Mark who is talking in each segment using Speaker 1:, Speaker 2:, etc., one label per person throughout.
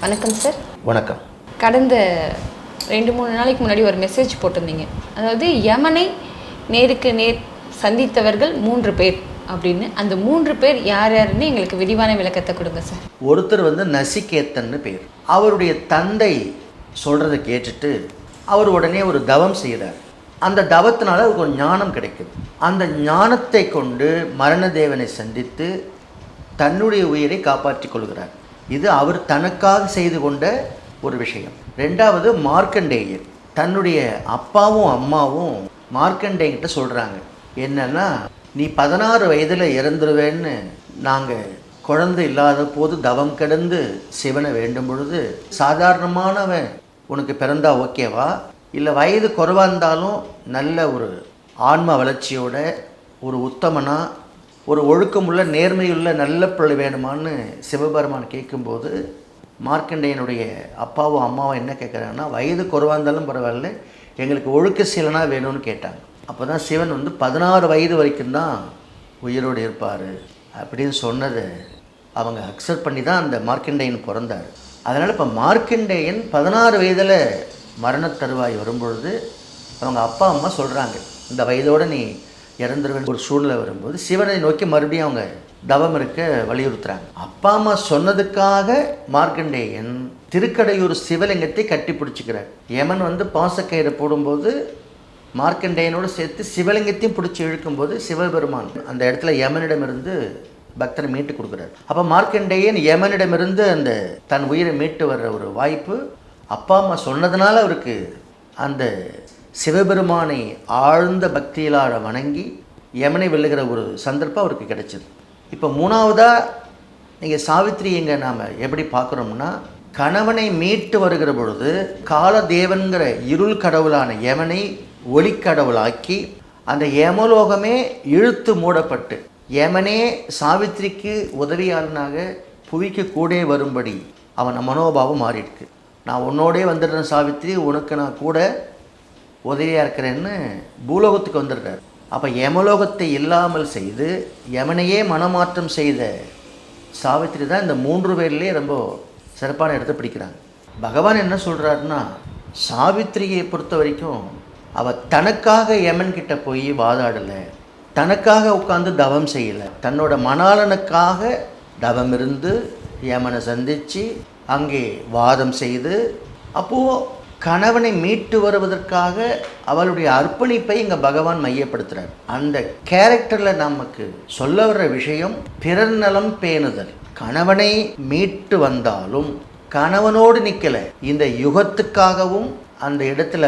Speaker 1: வணக்கம் சார்
Speaker 2: வணக்கம்.
Speaker 1: கடந்த ரெண்டு மூணு நாளைக்கு முன்னாடி ஒரு மெசேஜ் போட்டிருந்தீங்க. அதாவது யமனை நேருக்கு நேர் சந்தித்தவர்கள் மூன்று பேர் அப்படின்னு. அந்த மூன்று பேர் யார் யாருன்னு எங்களுக்கு விரிவான விளக்கத்தை கொடுங்க சார்
Speaker 2: ஒருத்தர் வந்து நசிகேத்தன்னு பேர். அவருடைய தந்தை சொல்கிறத கேட்டுட்டு அவர் உடனே ஒரு தவம் செய்கிறார் அந்த தவத்தினால அவருக்கு ஒரு ஞானம் கிடைக்குது. அந்த ஞானத்தை கொண்டு மரணதேவனை சந்தித்து தன்னுடைய உயிரை காப்பாற்றிக் கொள்கிறார். இது அவர் தனக்காக செய்து கொண்ட ஒரு விஷயம். ரெண்டாவது மார்க்கண்டேயர் தன்னுடைய அப்பாவும் அம்மாவும் மார்க்கண்டேயன்கிட்ட சொல்கிறாங்க என்னன்னா நீ பதினாறு வயதில் இறந்துருவேன்னு நாங்கள் குழந்தை இல்லாத போது தவம் கிடந்து சிவனை வேண்டும் பொழுது சாதாரணமானவன் உனக்கு பிறந்தா ஓகேவா? இல்லை வயது குறைவாக இருந்தாலும் நல்ல ஒரு ஆன்ம வளர்ச்சியோட ஒரு உத்தமனாக ஒரு ஒழுக்கமுள்ள நேர்மையுள்ள நல்ல பிள்ளை வேணுமான்னு சிவபெருமான் கேட்கும்போது மார்க்கண்டையனுடைய அப்பாவும் அம்மாவும் என்ன கேட்குறாங்கன்னா வயது குறவாக இருந்தாலும் பரவாயில்ல எங்களுக்கு ஒழுக்க சீலனாக வேணும்னு கேட்டாங்க. அப்போ தான் சிவன் வந்து பதினாறு வயது வரைக்கும் தான் உயிரோடு இருப்பார் அப்படின்னு சொன்னதை அவங்க அக்செப்ட் பண்ணி தான் அந்த மார்க்கண்டையன் பிறந்தார். அதனால் இப்போ மார்க்கண்டேயன் பதினாறு வயதில் மரணத் தருவாய் வரும்பொழுது அவங்க அப்பா அம்மா சொல்கிறாங்க இந்த வயதோடு நீ இறந்துருவேன். ஒரு சூழ்நிலை வரும்போது சிவனை நோக்கி மறுபடியும் அவங்க தவம் இருக்க வலியுறுத்துறாங்க. அப்பா அம்மா சொன்னதுக்காக மார்க்கண்டேயன் திருக்கடையூர் சிவலிங்கத்தை கட்டி பிடிச்சிக்கிறார் யமன் வந்து பாசக்கயிறை போடும்போது மார்க்கண்டேயனோடு சேர்த்து சிவலிங்கத்தையும் பிடிச்சி இழுக்கும்போது சிவபெருமான் அந்த இடத்துல யமனிடமிருந்து பக்தரை மீட்டு கொடுக்குறாரு. அப்போ மார்க்கண்டேயன் யமனிடமிருந்து அந்த தன் உயிரை மீட்டு வர்ற ஒரு வாய்ப்பு அப்பா அம்மா சொன்னதுனால அவருக்கு அந்த சிவபெருமானை ஆழ்ந்த பக்தியிலாட வணங்கி யமனை வெல்லுகிற ஒரு சந்தர்ப்பம் அவருக்கு கிடைச்சிது. இப்போ மூணாவதாக நீங்கள் சாவித்திரி எங்கே நாம் எப்படி பார்க்குறோம்னா கணவனை மீட்டு வருகிற பொழுது காலதேவன்கிற இருள் கடவுளான யமனை ஒளிக்கடவுளாக்கி அந்த யமலோகமே இழுத்து மூடப்பட்டு யமனே சாவித்திரிக்கு உதவியாளனாக புவிக்கு கூட வரும்படி அவன் மனோபாவம் மாறியிருக்கு. நான் உன்னோடே வந்துடுறேன் சாவித்திரி உனக்கு நான் கூட உதவியாக இருக்கிறேன்னு பூலோகத்துக்கு வந்துடுறார். அப்போ யமலோகத்தை இல்லாமல் செய்து யமனையே மனமாற்றம் செய்த சாவித்திரி தான் இந்த மூன்று பேர்லேயே ரொம்ப சிறப்பான இடத்தை பிடிக்கிறாங்க. பகவான் என்ன சொல்கிறாருன்னா சாவித்திரியை பொறுத்த வரைக்கும் அவள் தனக்காக யமன்கிட்ட போய் வாதாடலை தனக்காக உட்காந்து தவம் செய்யலை தன்னோட மணாளனுக்காக தவம் இருந்து யமனை சந்தித்து அங்கே வாதம் செய்து அப்போது கணவனை மீட்டு வருவதற்காக அவளுடைய அர்ப்பணிப்பை இங்கே பகவான் மையப்படுத்துகிறார் அந்த கேரக்டரில் நமக்கு சொல்ல வர்ற விஷயம் பிறர் நலம் பேணுதல். கணவனை மீட்டு வந்தாலும் கணவனோடு நிற்கலை இந்த யுகத்துக்காகவும் அந்த இடத்துல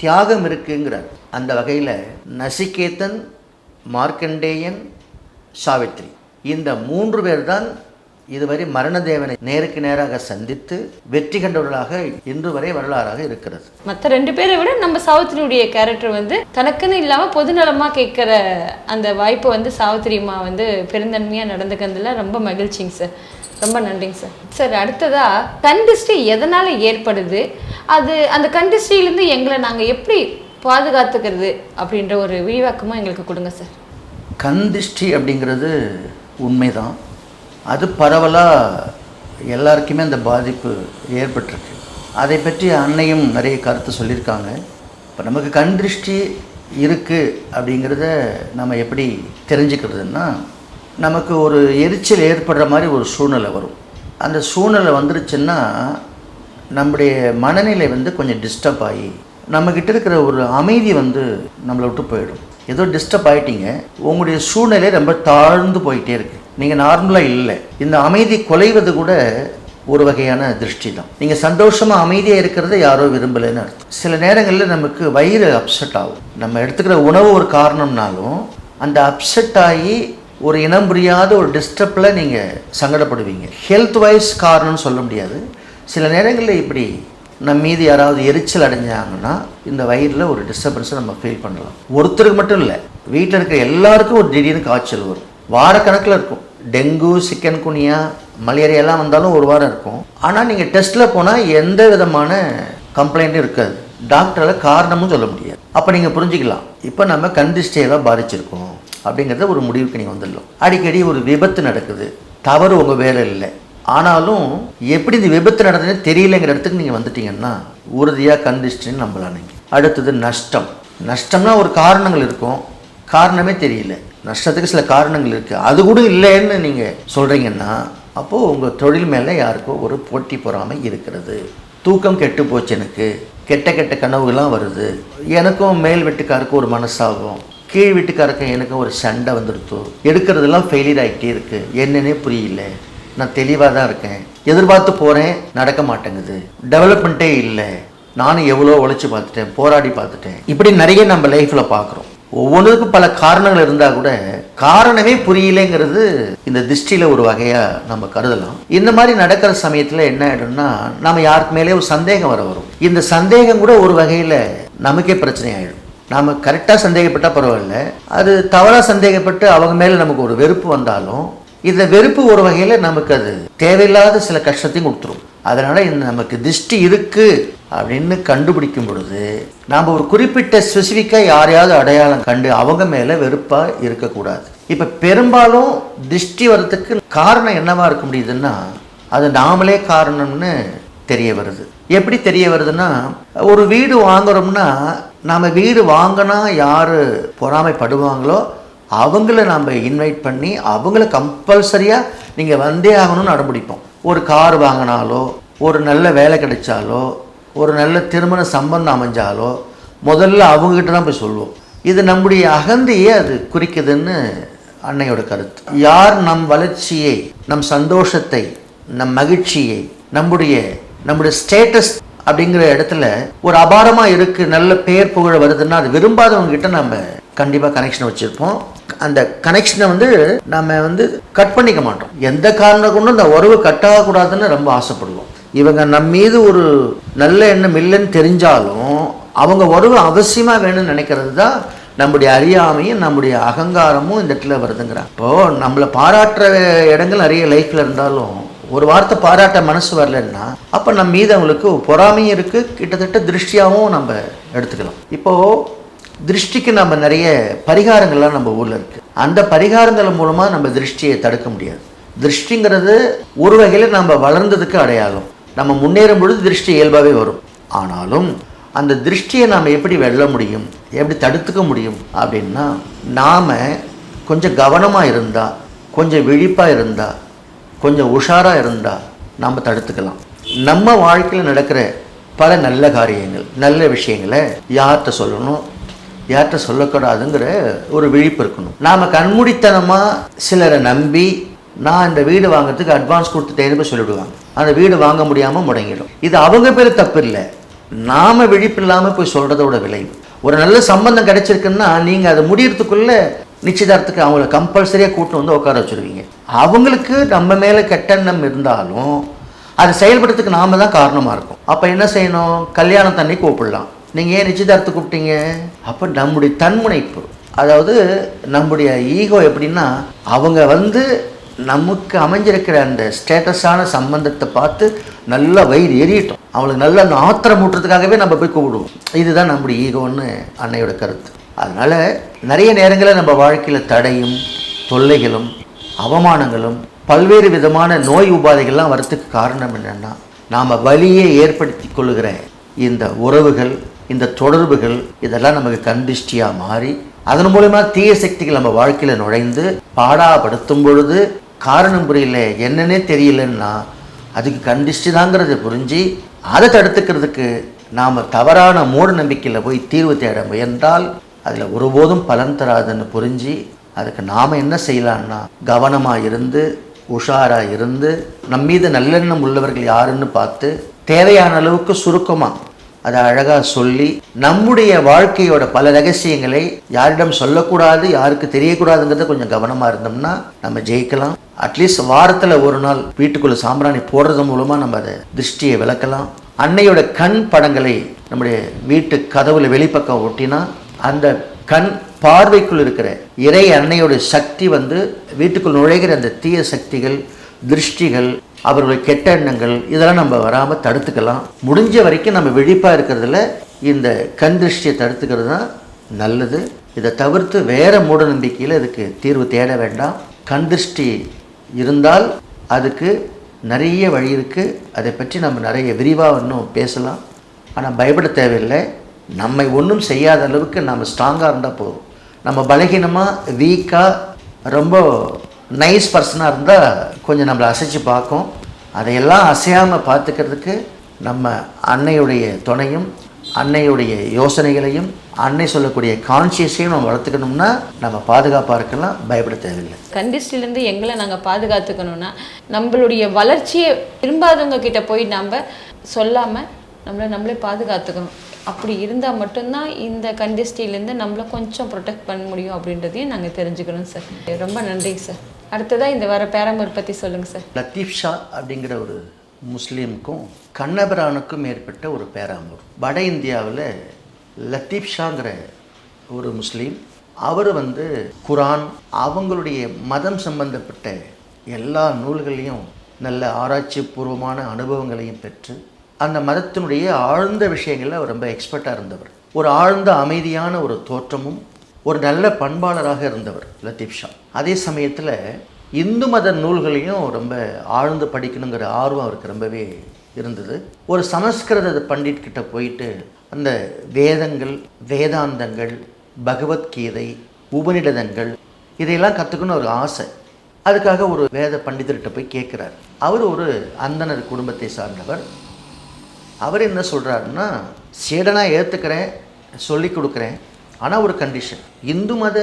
Speaker 2: தியாகம் இருக்குங்கிறார். அந்த வகையில் நசிகேதன் மார்க்கண்டேயன் சாவித்ரி. இந்த மூன்று பேர் தான் இதுவரை மரணதேவனை நேருக்கு நேராக சந்தித்து வெற்றி கண்டவர்களாக இன்று வரை வரலாறாக இருக்கிறது.
Speaker 1: மற்ற ரெண்டு பேரை விட நம்ம சாவித்திரியுடைய கேரக்டர் வந்து தனக்குன்னு இல்லாமல் பொதுநலமாக கேட்குற அந்த வாய்ப்பை வந்து சாவித்திரி அம்மா வந்து பெருந்தன்மையாக நடந்துக்கிறதுல ரொம்ப மகிழ்ச்சிங்க சார் ரொம்ப நன்றிங்க சார் சார் அடுத்ததா கண்டிஸ்ட்ரி எதனால் ஏற்படுது? அது அந்த கண்டிஸ்ட்ரியிலேருந்து எங்களை நாங்கள் எப்படி பாதுகாத்துக்கிறது அப்படின்ற ஒரு விரிவாக்கமாக எங்களுக்கு கொடுங்க சார்
Speaker 2: கண் திஷ்டி அப்படிங்கிறது உண்மைதான். அது பரவலாக எல்லாருக்குமே அந்த பாதிப்பு ஏற்பட்டிருக்கு. அதை பற்றி அன்னையும் நிறைய கருத்து சொல்லியிருக்காங்க. இப்போ நமக்கு கண் திருஷ்டி இருக்குது அப்படிங்கிறத நம்ம எப்படி தெரிஞ்சுக்கிறதுன்னா நமக்கு ஒரு எரிச்சல் ஏற்படுற மாதிரி ஒரு சூழ்நிலை வரும். அந்த சூழ்நிலை வந்துருச்சுன்னா நம்முடைய மனநிலை வந்து கொஞ்சம் டிஸ்டர்ப் ஆகி நம்மக்கிட்ட இருக்கிற ஒரு அமைதி வந்து நம்மளை விட்டு போயிடும். ஏதோ டிஸ்டர்ப் ஆகிட்டீங்க உங்களுடைய சூழ்நிலை ரொம்ப தாழ்ந்து போயிட்டே இருக்குது நீங்கள் நார்மலாக இல்லை. இந்த அமைதி குலைவது கூட ஒரு வகையான திருஷ்டி தான் நீங்கள் சந்தோஷமாக அமைதியாக இருக்கிறத யாரோ விரும்பலைன்னு அர்த்தம். சில நேரங்களில் நமக்கு வயிறு அப்செட் ஆகும். நம்ம எடுத்துக்கிற உணவு ஒரு காரணம்னாலும் அந்த அப்செட் ஆகி ஒரு இனம் புரியாத ஒரு டிஸ்டர்பில் நீங்கள் சங்கடப்படுவீங்க. ஹெல்த் வைஸ் காரணம்னு சொல்ல முடியாது. சில நேரங்களில் இப்படி நம்ம மீது யாராவது எரிச்சல் அடைஞ்சாங்கன்னா இந்த வயிறில் ஒரு டிஸ்டர்பன்ஸை நம்ம ஃபீல் பண்ணலாம். ஒருத்தருக்கு மட்டும் இல்லை. வீட்டில் இருக்கிற எல்லாருக்கும் ஒரு திடீர்னு காய்ச்சல் வரும். வாரக்கணக்கில் இருக்கும். டெங்கு சிக்கன் குனியா மலேரியாலாம் வந்தாலும் ஒரு வாரம் இருக்கும். ஆனால் நீங்கள் டெஸ்ட்டில் போனால் எந்த விதமான கம்ப்ளைண்ட்டும் இருக்காது. டாக்டரால் காரணமும் சொல்ல முடியாது. அப்போ நீங்கள் புரிஞ்சுக்கலாம். இப்போ நம்ம கண்டிஸ்டையெல்லாம் பாதிச்சிருக்கோம் அப்படிங்கிறத ஒரு முடிவுக்கு நீங்கள் வந்துடலாம். அடிக்கடி ஒரு விபத்து நடக்குது. தவறு உங்கள் வேலை இல்லை. ஆனாலும் எப்படி இந்த விபத்து நடந்ததுன்னு தெரியலங்கிற இடத்துக்கு நீங்கள் வந்துட்டீங்கன்னா உறுதியாக கண் திருஷ்டின்னு நம்பலாம் நீங்கள் அடுத்தது நஷ்டம். நஷ்டம்னா ஒரு காரணங்கள் இருக்கும். காரணமே தெரியல. நஷ்டத்துக்கு சில காரணங்கள் இருக்குது அது கூட இல்லைன்னு நீங்கள் சொல்கிறீங்கன்னா அப்போது உங்கள் தொழில் மேலே யாருக்கோ ஒரு போட்டி பொறாமை இருக்கிறது. தூக்கம் கெட்டு போச்சு எனக்கு. கெட்ட கெட்ட கனவுகள்லாம் வருது. எனக்கும் மேல் வீட்டுக்காருக்கும் ஒரு மனசாகும் கீழ் வீட்டுக்காருக்கும் எனக்கும் ஒரு சண்டை வந்துடுத்து எடுக்கிறதெல்லாம் ஃபெயிலியர் ஆகிட்டே இருக்குது என்னன்னே புரியல. நான் தெளிவாக தான் இருக்கேன். எதிர்பார்த்து போகிறேன் நடக்க மாட்டேங்குது. டெவலப்மெண்ட்டே இல்லை. நானும் எவ்வளோ உழைச்சி பார்த்துட்டேன் போராடி பார்த்துட்டேன். இப்படி நிறைய நம்ம லைஃப்பில் பார்க்குறோம். ஒவ்வொன்றுக்கும் பல காரணங்கள் இருந்தால் கூட காரணமே புரியலைங்கிறது இந்த திருஷ்டியில் ஒரு வகையாக நம்ம கருதலாம். இந்த மாதிரி நடக்கிற சமயத்தில் என்ன ஆகிடும்னா நம்ம யாருக்கு மேலே ஒரு சந்தேகம் வர வரும். இந்த சந்தேகம் கூட ஒரு வகையில் நமக்கே பிரச்சனை ஆகிடும் நாம் கரெக்டாக சந்தேகப்பட்டால் பரவாயில்ல. அது தவறாக சந்தேகப்பட்டு அவங்க மேலே நமக்கு ஒரு வெறுப்பு வந்தாலும் இந்த வெறுப்பு ஒரு வகையில் நமக்கு அது தேவையில்லாத சில கஷ்டத்தையும் கொடுத்துரும். அதனால் இந்த நமக்கு திருஷ்டி இருக்குது அப்படின்னு கண்டுபிடிக்கும் பொழுது நாம் ஒரு குறிப்பிட்ட ஸ்பெசிஃபிக்காக யாரையாவது அடையாளம் கண்டு அவங்க மேலே வெறுப்பாக இருக்கக்கூடாது. இப்போ பெரும்பாலும் திருஷ்டி வர்றதுக்கு காரணம் என்னவாக இருக்க முடியுதுன்னா அது நாமளே காரணம்னு தெரிய வருது. எப்படி தெரிய வருதுன்னா ஒரு வீடு வாங்குறோம்னா நாம் வீடு வாங்கினா யார் பொறாமைப்படுவாங்களோ அவங்கள நாம் இன்வைட் பண்ணி அவங்கள கம்பல்சரியாக நீங்கள் வந்தே ஆகணும்னு அடம்பிடிப்போம் ஒரு கார் வாங்கினாலோ ஒரு நல்ல வேலை கிடைச்சாலோ ஒரு நல்ல திருமண சம்பந்தம் அமைஞ்சாலோ முதல்ல அவங்ககிட்ட தான் போய் சொல்லுவோம் இது நம்முடைய அகந்தையே அது குறிக்குதுன்னு அன்னையோட கருத்து. யார் நம் வளர்ச்சியை நம் சந்தோஷத்தை நம் மகிழ்ச்சியை நம்முடைய நம்முடைய ஸ்டேட்டஸ் அப்படிங்கிற இடத்துல ஒரு அபாரமாக இருக்குது நல்ல பேர் புகழ் வருதுன்னா அது விரும்பாதவங்க கிட்ட நம்ம கண்டிப்பாக கனெக்ஷன் வச்சுருப்போம். அந்த கனெக்ஷனை வந்து நம்ம வந்து கட் பண்ணிக்க மாட்டோம். எந்த காரணம் கொண்டும் இந்த உறவு கட் ஆகக்கூடாதுன்னு ரொம்ப ஆசைப்படுவோம். இவங்க நம் மீது ஒரு நல்ல எண்ணம் இல்லைன்னு தெரிஞ்சாலும் அவங்க உறவு அவசியமாக வேணும்னு நினைக்கிறது தான் நம்முடைய அறியாமையும் நம்முடைய அகங்காரமும் இந்த இடத்துல வருதுங்கிறான் இப்போது நம்மளை பாராட்டுற இடங்கள் நிறைய லைஃப்பில் இருந்தாலும் ஒரு வார்த்தை பாராட்ட மனசு வரலன்னா அப்போ நம்ம மீது அவங்களுக்கு பொறாமையும் இருக்குது கிட்டத்தட்ட திருஷ்டியாகவும் நம்ம எடுத்துக்கலாம். இப்போது திருஷ்டிக்கு நம்ம நிறைய பரிகாரங்கள்லாம் நம்ம ஊரில் இருக்குது அந்த பரிகாரங்கள் மூலமாக நம்ம திருஷ்டியை தடுக்க முடியாது. திருஷ்டிங்கிறது ஒரு வகையில் நம்ம வளர்ந்ததுக்கு அடையாளம். நம்ம முன்னேறும் பொழுது திருஷ்டி இயல்பாகவே வரும். ஆனாலும் அந்த திருஷ்டியை நாம் எப்படி வெல்ல முடியும்? எப்படி தடுத்துக்க முடியும்? அப்படின்னா நாம் கொஞ்சம் கவனமாக இருந்தால் கொஞ்சம் விழிப்பாக இருந்தால் கொஞ்சம் உஷாராக இருந்தால் நம்ம தடுத்துக்கலாம். நம்ம வாழ்க்கையில் நடக்கிற பல நல்ல காரியங்கள் நல்ல விஷயங்களை யார்கிட்ட சொல்லணும்? யார்கிட்ட சொல்லக்கூடாதுங்கிற ஒரு விழிப்பு இருக்கணும். நாம் கண்மூடித்தனமாக சிலரை நம்பி நான் இந்த வீடு வாங்குறதுக்கு அட்வான்ஸ் கொடுத்துட்டேன்னு போய் சொல்லிவிடுவாங்க அந்த வீடு வாங்க முடியாமல் முடங்கிடும். இது அவங்க பேர் தப்பு இல்லை. நாம் விழிப்பு இல்லாமல் போய் சொல்கிறதோட விளைவு. ஒரு நல்ல சம்பந்தம் கிடைச்சிருக்குன்னா நீங்கள் அதை முடியறதுக்குள்ளே நிச்சயதார்த்தத்துக்கு அவங்கள கம்பல்சரியாக கூட்டு வந்து உட்கார வச்சுருவீங்க. அவங்களுக்கு நம்ம மேலே கெட்டெண்ணம் இருந்தாலும் அதை செயல்படுறதுக்கு நாம் தான் காரணமாக இருக்கும். அப்போ என்ன செய்யணும்? கல்யாணம் தண்ணி கூப்பிடலாம். நீங்கள் ஏன் நிச்சயதார்த்தம் கூப்பிட்டீங்க? அப்போ நம்முடைய தன்முனைப்பு அதாவது நம்முடைய ஈகோ எப்படின்னா அவங்க வந்து நமக்கு அமைஞ்சிருக்கிற அந்த ஸ்டேட்டஸான சம்பந்தத்தை பார்த்து நல்லா வயிறு எரியட்டும். அவங்களுக்கு நல்லா அந்த ஆத்திரம் ஊட்டுறதுக்காகவே நம்ம போய் கூப்பிடுவோம். இதுதான் நம்முடைய ஈகோன்னு அன்னையோட கருத்து. அதனால் நிறைய நேரங்களில் நம்ம வாழ்க்கையில் தடையும் தொல்லைகளும் அவமானங்களும் பல்வேறு விதமான நோய் உபாதைகள்லாம் வரத்துக்கு காரணம் என்னென்னா நாம் வலியை ஏற்படுத்தி கொள்ளுகிற இந்த உறவுகள் இந்த தொடர்புகள் இதெல்லாம் நமக்கு கண்டிஷ்டியாக மாறி அதன் மூலயமா தீய சக்திகள் நம்ம வாழ்க்கையில் நுழைந்து பாடாப்படுத்தும் பொழுது காரணம் புரியல என்னன்னே தெரியலன்னா அதுக்கு கண்டிஷ்டி தாங்கிறத புரிஞ்சு அதை தடுத்துக்கிறதுக்கு நாம் தவறான மூட நம்பிக்கையில் போய் தீர்வு தேட முயன்றால் அதில் ஒருபோதும் பலன் தராதுன்னு புரிஞ்சு அதுக்கு நாம் என்ன செய்யலான்னா கவனமாக இருந்து உஷாராக இருந்து நம்மீது நல்லெண்ணம் உள்ளவர்கள் யாருன்னு பார்த்து தேவையான அளவுக்கு சுருக்கமாக அதை அழகாக சொல்லி நம்முடைய வாழ்க்கையோட பல ரகசியங்களை யாரிடம் சொல்லக்கூடாது யாருக்கு தெரியக்கூடாதுங்கிறத கொஞ்சம் கவனமாக இருந்தோம்னா நம்ம ஜெயிக்கலாம். அட்லீஸ்ட் வாரத்தில் ஒரு நாள் வீட்டுக்குள்ளே சாம்பிராணி போடுறது மூலமாக நம்ம அதை திருஷ்டியை விளக்கலாம். அன்னையோட கண் படங்களை நம்முடைய வீட்டு கதவுல வெளிப்பக்கம் ஒட்டினா அந்த கண் பார்வைக்குள் இருக்கிற இறை அன்னையோட சக்தி வந்து வீட்டுக்குள் நுழைகிற அந்த தீய சக்திகள் திருஷ்டிகள் அவர்களுடைய கெட்ட எண்ணங்கள் இதெல்லாம் நம்ம வராமல் தடுத்துக்கலாம். முடிஞ்ச வரைக்கும் நம்ம விழிப்பாக இருக்கிறதுல இந்த கண் திருஷ்டியை தடுத்துக்கிறது தான் நல்லது. இதை தவிர்த்து வேறு மூட நம்பிக்கையில் இதுக்கு தீர்வு தேட வேண்டாம். கண் திருஷ்டி இருந்தால் அதுக்கு நிறைய வழி இருக்குது அதை பற்றி நம்ம நிறைய விரிவாக இன்னும் பேசலாம். ஆனால் பயப்பட தேவையில்லை. நம்மை ஒன்றும் செய்யாத அளவுக்கு நம்ம ஸ்ட்ராங்காக இருந்தால் போதும். நம்ம பலகீனமாக வீக்காக ரொம்ப நைஸ் பர்சனாக இருந்தால் கொஞ்சம் நம்மளை அசைச்சு பார்க்கும். அதையெல்லாம் அசையாமல் பார்த்துக்கிறதுக்கு நம்ம அன்னையுடைய துணையும் அன்னையுடைய யோசனைகளையும் அன்னை சொல்லக்கூடிய கான்சியஸையும் நம்ம வளர்த்துக்கணும்னா நம்ம பாதுகாப்பாக இருக்கலாம் பயப்பட தேவையில்லை.
Speaker 1: கண்டிஸ்டிலேருந்து எங்களை நாங்கள் பாதுகாத்துக்கணும்னா நம்மளுடைய வளர்ச்சியை விரும்பாதவங்க கிட்ட போய் நாம் சொல்லாமல் நம்மளை நம்மளே பாதுகாத்துக்கணும். அப்படி இருந்தால் மட்டும்தான் இந்த கண்டிஸ்டிலேருந்து நம்மளை கொஞ்சம் ப்ரொடெக்ட் பண்ண முடியும் அப்படின்றதையும் நாங்கள் தெரிஞ்சுக்கணும் சார் ரொம்ப நன்றிங்க சார் அடுத்ததாக இந்த வர பேரம்பூர் பற்றி சொல்லுங்கள் சார்.
Speaker 2: லத்தீப் ஷா அப்படிங்கிற ஒரு முஸ்லீமுக்கும் கண்ணபிரானுக்கும் ஏற்பட்ட ஒரு பேராம்பூர். வட இந்தியாவில் லத்தீப் ஷாங்கிற ஒரு முஸ்லீம் அவர் வந்து குரான் அவங்களுடைய மதம் சம்பந்தப்பட்ட எல்லா நூல்களையும் நல்ல ஆராய்ச்சி பூர்வமான அனுபவங்களையும் பெற்று அந்த மதத்தினுடைய ஆழ்ந்த விஷயங்களில் அவர் ரொம்ப எக்ஸ்பர்ட்டாக இருந்தவர். ஒரு ஆழ்ந்த அமைதியான ஒரு தோற்றமும் ஒரு நல்ல பண்பாளராக இருந்தவர் லத்தீப் ஷா. அதே சமயத்தில் இந்து மத நூல்களையும் ரொம்ப ஆழ்ந்து படிக்கணுங்கிற ஆர்வம் அவருக்கு ரொம்பவே இருந்தது. ஒரு சமஸ்கிருத பண்டிட் கிட்ட போயிட்டு அந்த வேதங்கள் வேதாந்தங்கள் பகவத்கீதை உபநிடதங்கள் இதையெல்லாம் கற்றுக்கணும் ஒரு ஆசை. அதுக்காக ஒரு வேத பண்டிதர்கிட்ட போய் கேட்குறார் அவர் ஒரு அந்தனர் குடும்பத்தை சார்ந்தவர். அவர் என்ன சொல்கிறாருன்னா சீடனாக ஏற்றுக்கிறேன் சொல்லி கொடுக்குறேன் ஆனால் ஒரு கண்டிஷன் இந்து மத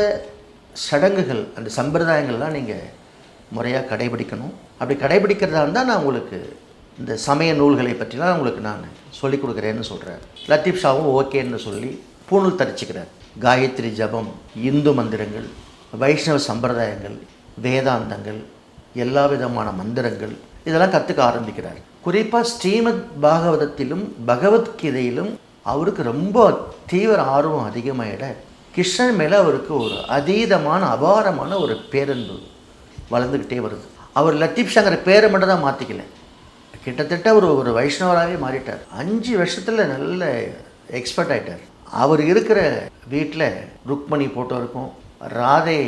Speaker 2: சடங்குகள் அந்த சம்பிரதாயங்கள்லாம் நீங்கள் முறையாக கடைபிடிக்கணும். அப்படி கடைபிடிக்கிறதா இருந்தால் நான் உங்களுக்கு இந்த சமய நூல்களை பற்றிலாம் உங்களுக்கு நான் சொல்லிக் கொடுக்குறேன்னு சொல்கிறேன் லத்தீப் ஷாவும் ஓகேன்னு சொல்லி பூணூல் தரிச்சுக்கிறார். காயத்ரி ஜபம் இந்து மந்திரங்கள் வைஷ்ணவ சம்பிரதாயங்கள் வேதாந்தங்கள் எல்லா விதமான மந்திரங்கள் இதெல்லாம் கற்றுக்க ஆரம்பிக்கிறார். குறிப்பாக ஸ்ரீமத் பாகவதத்திலும் பகவத்கீதையிலும் அவருக்கு ரொம்ப தீவிர ஆர்வம் அதிகமாகிட கிருஷ்ணன் மேலே அவருக்கு ஒரு அதீதமான அபாரமான ஒரு பேரன்பு வளர்ந்துக்கிட்டே வருது. அவர் லத்தீப் சங்கர் பேரை மட்டும் தான் மாற்றிக்கல கிட்டத்தட்ட ஒரு ஒரு வைஷ்ணவராகவே மாறிட்டார். அஞ்சு வருஷத்தில் நல்ல எக்ஸ்பர்ட் ஆகிட்டார் அவர் இருக்கிற வீட்டில் ருக்மணி ஃபோட்டோ இருக்கும் ராதே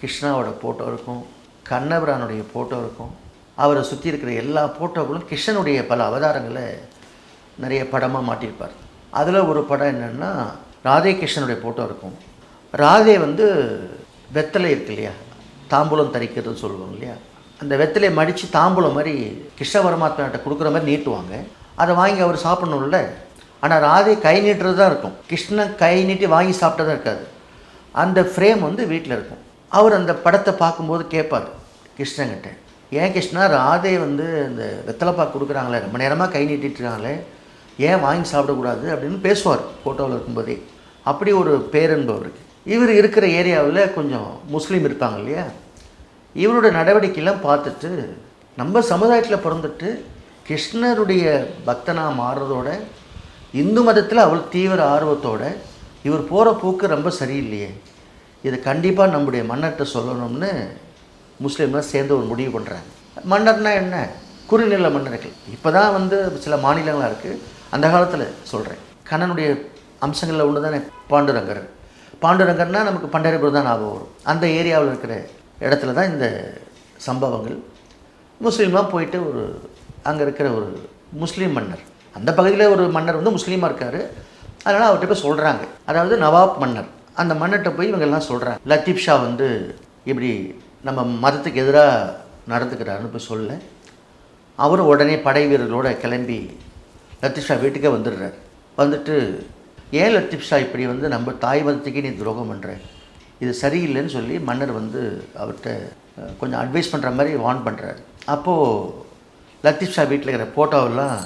Speaker 2: கிருஷ்ணாவோட ஃபோட்டோ இருக்கும் கண்ணபிரானுடைய ஃபோட்டோ இருக்கும். அவரை சுற்றி இருக்கிற எல்லா போட்டோக்களும் கிருஷ்ணனுடைய பல அவதாரங்களை நிறைய படமாக மாட்டியிருப்பார். அதில் ஒரு படம் என்னென்னா ராதே கிருஷ்ணனுடைய ஃபோட்டோ இருக்கும். ராதே வந்து வெத்தலை இருக்கு இல்லையா? தாம்பூலம் தரிக்கிறதுன்னு சொல்லுவாங்க இல்லையா? அந்த வெத்தலையை மடித்து தாம்பூலம் மாதிரி கிருஷ்ண பரமாத்மாட்ட கொடுக்குற மாதிரி நீட்டுவாங்க. அதை வாங்கி அவர் சாப்பிடணும்ல. ஆனால் ராதே கை நீட்டுறது தான் இருக்கும். கிருஷ்ணன் கை நீட்டி வாங்கி சாப்பிட்டதா இருக்காது. அந்த ஃப்ரேம் வந்து வீட்டில் இருக்கும். அவர் அந்த படத்தை பார்க்கும்போது கேட்பார் கிருஷ்ணங்கிட்ட ஏன் கிருஷ்ணா ராதே வந்து இந்த வெத்தலைப்பா கொடுக்குறாங்களே ரொம்ப நேரமாக கை நீட்டிட்டு இருக்காங்களே ஏன் வாங்கி சாப்பிடக்கூடாது அப்படின்னு பேசுவார் ஃபோட்டோவில் இருக்கும்போதே. அப்படி ஒரு பேரன்பு அவருக்கு. இவர் இருக்கிற ஏரியாவில் கொஞ்சம் முஸ்லீம் இருப்பாங்க இல்லையா? இவரோட நடவடிக்கையெல்லாம் பார்த்துட்டு நம்ம சமுதாயத்தில் பிறந்துட்டு கிருஷ்ணருடைய பக்தனாக மாறுறதோட இந்து மதத்தில் அவள் தீவிர ஆர்வத்தோட இவர் போகிற போக்கு ரொம்ப சரியில்லையே. இதை கண்டிப்பாக நம்முடைய மன்னர்கிட்ட சொல்லணும்னு முஸ்லீம்லாம் சேர்ந்து ஒரு முடிவு பண்ணுறாங்க மன்னர்னால் என்ன? குறுநில மன்னர்கள். இப்போ தான் வந்து சில மாநிலங்களாக இருக்குது அந்த காலத்தில் சொல்கிறேன் கண்ணனுடைய அம்சங்களில் ஒன்று தானே பாண்டுரங்கர். பாண்டுரங்கர்னா நமக்கு பண்டரிபுரம் தான் ஞாபகம் வரும். அந்த ஏரியாவில் இருக்கிற இடத்துல தான் இந்த சம்பவங்கள். முஸ்லீமாக போயிட்டு ஒரு அங்கே இருக்கிற ஒரு முஸ்லீம் மன்னர். அந்த பகுதியில் ஒரு மன்னர் வந்து முஸ்லீமாக இருக்கார். அதனால் அவர்கிட்ட போய் சொல்கிறாங்க அதாவது நவாப் மன்னர். அந்த மன்னர்கிட்ட போய் இவங்கெல்லாம் சொல்கிறாங்க லத்தீப் ஷா வந்து இப்படி நம்ம மதத்துக்கு எதிராக நடந்துக்கிறாருன்னு போய் சொல்ல. அவரும் உடனே படை வீரர்களோடு கிளம்பி லத்தீப் ஷா வீட்டுக்கே வந்துடுறார். வந்துட்டு ஏன் லத்தீப் ஷா இப்படி வந்து நம்ம தாய் மதத்துக்கே நீ துரோகம் பண்ணுற இது சரியில்லைன்னு சொல்லி மன்னர் வந்து அவர்கிட்ட கொஞ்சம் அட்வைஸ் பண்ணுற மாதிரி வார்ன் பண்ணுறாரு அப்போது லத்தீப் ஷா வீட்டில் இருக்கிற ஃபோட்டோவெல்லாம்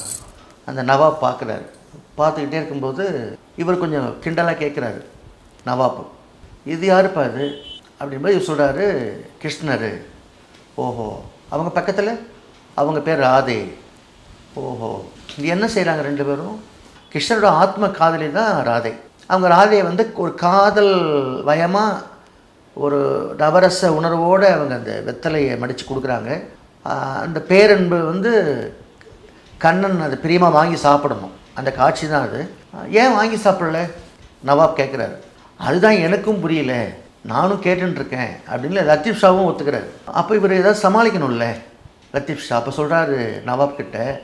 Speaker 2: அந்த நவாப் பார்க்குறாரு பார்த்துக்கிட்டே இருக்கும்போது இவர் கொஞ்சம் கிண்டலாக கேட்குறாரு நவாப் இது யாருப்பா அது அப்படின்போது இவர் சொல்கிறாரு கிருஷ்ணர். ஓஹோ. அவங்க பக்கத்தில்? அவங்க பேர் ராதே. ஓஹோ. இது என்ன செய்கிறாங்க ரெண்டு பேரும்? கிருஷ்ணரோட ஆத்ம காதலி தான் ராதை. அவங்க ராதையை வந்து ஒரு காதல் வயமாக ஒரு நவரச உணர்வோடு அவங்க அந்த வெத்தலையை மடித்து கொடுக்குறாங்க. அந்த பேரன்பு வந்து கண்ணன் அது பிரியமாக வாங்கி சாப்பிடணும். அந்த காட்சி தான் அது. ஏன் வாங்கி சாப்பிடல? நவாப் கேட்குறாரு அதுதான் எனக்கும் புரியல. நானும் கேட்டுருக்கேன் அப்படின்னு லத்தீப் ஷாவும் ஒத்துக்கிறாரு. அப்போ இவர் ஏதாவது சமாளிக்கணும்ல? லத்தீப் ஷா அப்போ சொல்கிறாரு நவாப் கிட்ட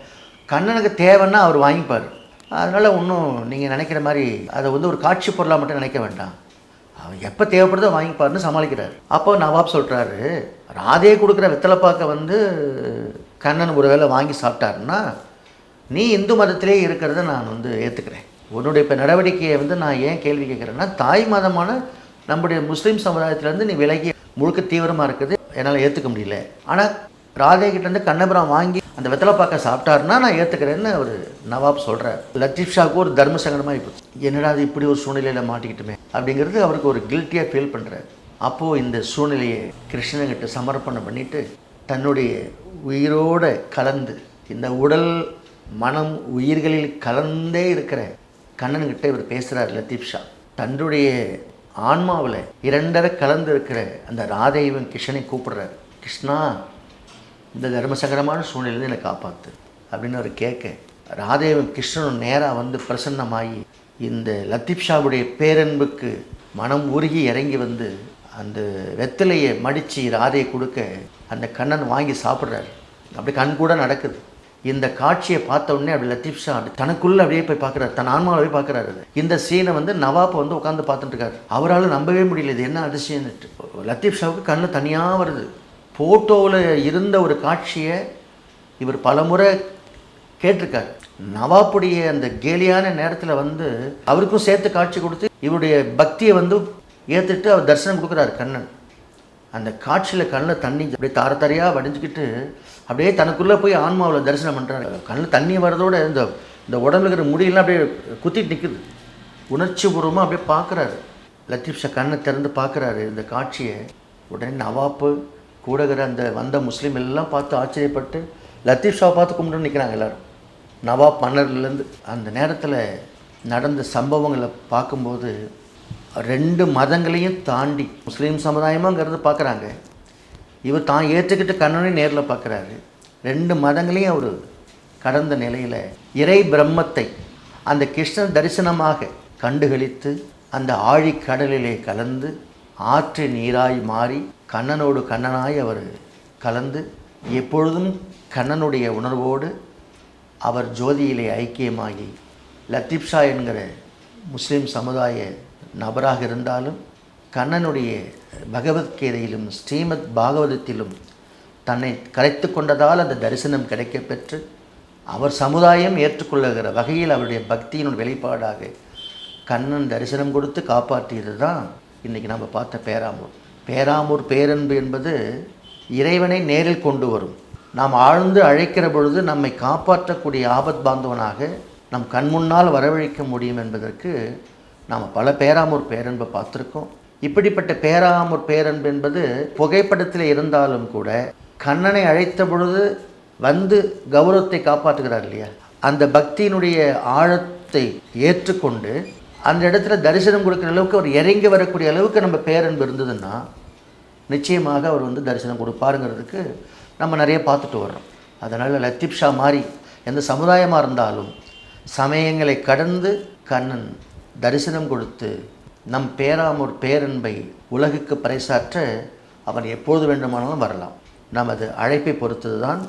Speaker 2: கண்ணனுக்கு தேவைன்னா அவர் வாங்கிப்பார். அதனால் ஒன்றும் நீங்கள் நினைக்கிற மாதிரி அதை வந்து ஒரு காட்சி பொருளாக மட்டும் நினைக்க வேண்டாம். அவன் எப்போ தேவைப்படுதோ வாங்கிப்பாருன்னு சமாளிக்கிறார். அப்போ நவாப் சொல்கிறாரு ராதே கொடுக்குற வெத்தலைப்பாக்க வந்து கண்ணன் ஒரு வேளை வாங்கி சாப்பிட்டாருன்னா நீ இந்து மதத்திலே இருக்கிறத நான் வந்து ஏற்றுக்கிறேன் உன்னுடைய இப்போ நடவடிக்கையை வந்து நான் ஏன் கேள்வி கேட்குறேன்னா தாய் மதமான நம்முடைய முஸ்லீம் சமுதாயத்திலேருந்து நீ விலகி முழுக்க தீவிரமாக இருக்குது. என்னால் ஏற்றுக்க முடியல. ஆனால் ராதே கிட்டேருந்து கண்ணபுரம் வாங்கி அந்த வெத்தலை பார்க்க சாப்பிட்டாருன்னா நான் ஏற்றுக்கிறேன்னு அவர் நவாப் சொல்கிறார் லத்தீப் ஷாவுக்கு ஒரு தர்ம சங்கடமாக இப்போ என்னடா அது இப்படி ஒரு சூழ்நிலையில் மாட்டிக்கிட்டுமே அப்படிங்கிறது அவருக்கு ஒரு கில்ட்டியாக ஃபீல் பண்ணுறாரு அப்போது இந்த சூழ்நிலையை கிருஷ்ணன்கிட்ட சமர்ப்பணம் பண்ணிட்டு தன்னுடைய உயிரோட கலந்து இந்த உடல் மனம் உயிர்களில் கலந்தே இருக்கிற கண்ணன்கிட்ட இவர் பேசுகிறார் லத்தீப் ஷா. தன்னுடைய ஆன்மாவில் இரண்டரை கலந்து இருக்கிற அந்த ராதையும் கிருஷ்ணனை கூப்பிடுறார். கிருஷ்ணா இந்த தர்மசகரமான சூழ்நிலையில என்னை காப்பாற்று அப்படின்னு அவர் கேட்க ராதேவன் கிருஷ்ணனும் நேராக வந்து பிரசன்னமாகி இந்த லத்தீப் ஷாவுடைய பேரன்புக்கு மனம் உருகி இறங்கி வந்து அந்த வெத்தலையை மடித்து ராதையை கொடுக்க அந்த கண்ணன் வாங்கி சாப்பிட்றாரு. அப்படி கண் கூட நடக்குது. இந்த காட்சியை பார்த்த உடனே அப்படி லத்தீப் ஷா அப்படி தனக்குள்ளே அப்படியே போய் பார்க்குறாரு. தன் ஆன்மாவை போய் பார்க்குறாரு இந்த சீனை வந்து நவாப் வந்து உட்காந்து பார்த்துட்டு இருக்காரு. அவரால் நம்பவே முடியல இது என்ன அதிசயம்னுட்டு. லத்தீப் ஷாவுக்கு கண்ணு தனியாக வருது. ஃபோட்டோவில் இருந்த ஒரு காட்சியை இவர் பலமுறை கேட்டிருக்காரு. நவாப்புடைய அந்த கேலியான நேரத்தில் வந்து அவருக்கும் சேர்த்து காட்சி கொடுத்து இவருடைய பக்தியை வந்து ஏற்றுட்டு அவர் தரிசனம் கொடுக்குறாரு கண்ணன். அந்த காட்சியில் கண்ணில் தண்ணி அப்படியே தார தாரையாக வடிஞ்சுக்கிட்டு அப்படியே தனக்குள்ளே போய் ஆன்மாவில் தரிசனம் பண்ணுறாரு கண்ணில் தண்ணி வரதோட இந்த இந்த உடம்புல இருக்கிற முடியெல்லாம் அப்படியே குத்திட்டு நிற்குது உணர்ச்சி பூர்வமாக அப்படியே பார்க்குறாரு லத்தீப் ஷா கண்ணை திறந்து பார்க்குறாரு இந்த காட்சியை உடனே நவாப்பு கூட இருக்கிற அந்த வந்த முஸ்லீம் எல்லாம் பார்த்து ஆச்சரியப்பட்டு லத்தீப் ஷா பார்த்து கும்பிட்டு நிற்கிறாங்க எல்லாரும். நவாப் மன்னர்லேருந்து அந்த நேரத்தில் நடந்த சம்பவங்களை பார்க்கும்போது ரெண்டு மதங்களையும் தாண்டி முஸ்லீம் சமுதாயமாங்கிறது பார்க்குறாங்க. இவர் தான் ஏற்றுக்கிட்டு கண்ணனை நேரில் பார்க்குறாரு. ரெண்டு மதங்களையும் அவர் கடந்த நிலையில் இறை பிரம்மத்தை அந்த கிருஷ்ணன் தரிசனமாக கண்டுகளித்து அந்த ஆழிக்கடலிலே கலந்து ஆற்று நீராய் மாறி கண்ணனோடு கண்ணனாய் அவர் கலந்து எப்பொழுதும் கண்ணனுடைய உணர்வோடு அவர் ஜோதியிலே ஐக்கியமாகி லத்தீப் ஷா என்கிற முஸ்லீம் சமுதாய நபராக இருந்தாலும் கண்ணனுடைய பகவத்கீதையிலும் ஸ்ரீமத் பாகவதத்திலும் தன்னை கரைத்து கொண்டதால் அந்த தரிசனம் கிடைக்கப்பெற்று அவர் சமுதாயம் ஏற்றுக்கொள்ளுகிற வகையில் அவருடைய பக்தியினுடைய வெளிப்பாடாக கண்ணன் தரிசனம் கொடுத்து காப்பாற்றியது தான் இன்றைக்கி நம்ம பார்த்த பேராமூர். பேராமூர் பேரன்பு என்பது இறைவனை நேரில் கொண்டு வரும். நாம் ஆழ்ந்து அழைக்கிற பொழுது நம்மை காப்பாற்றக்கூடிய ஆபத் பாந்தவனாக நம் கண் முன்னால் வரவழைக்க முடியும் என்பதற்கு நாம் பல பேராமூர் பேரன்பை பார்த்துருக்கோம். இப்படிப்பட்ட பேராமூர் பேரன்பு என்பது புகைப்படத்தில் இருந்தாலும் கூட கண்ணனை அழைத்த பொழுது வந்து கௌரவத்தை காப்பாற்றுகிறார் இல்லையா? அந்த பக்தியினுடைய ஆழத்தை ஏற்றுக்கொண்டு அந்த இடத்துல தரிசனம் கொடுக்குற அளவுக்கு அவர் இறங்கி வரக்கூடிய அளவுக்கு நம்ம பேரன்பு இருந்ததுன்னா நிச்சயமாக அவர் வந்து தரிசனம் கொடுப்பாருங்கிறதுக்கு நம்ம நிறைய பார்த்துட்டு வர்றோம். அதனால் லத்தீப் ஷா மாதிரி எந்த சமுதாயமாக இருந்தாலும் சமயங்களை கடந்து கண்ணன் தரிசனம் கொடுத்து நம் பேராமூர் பேரன்பை உலகுக்கு பறைசாற்ற அவன் எப்போது வேண்டுமானாலும் வரலாம். நமது அழைப்பை பொறுத்தது தான்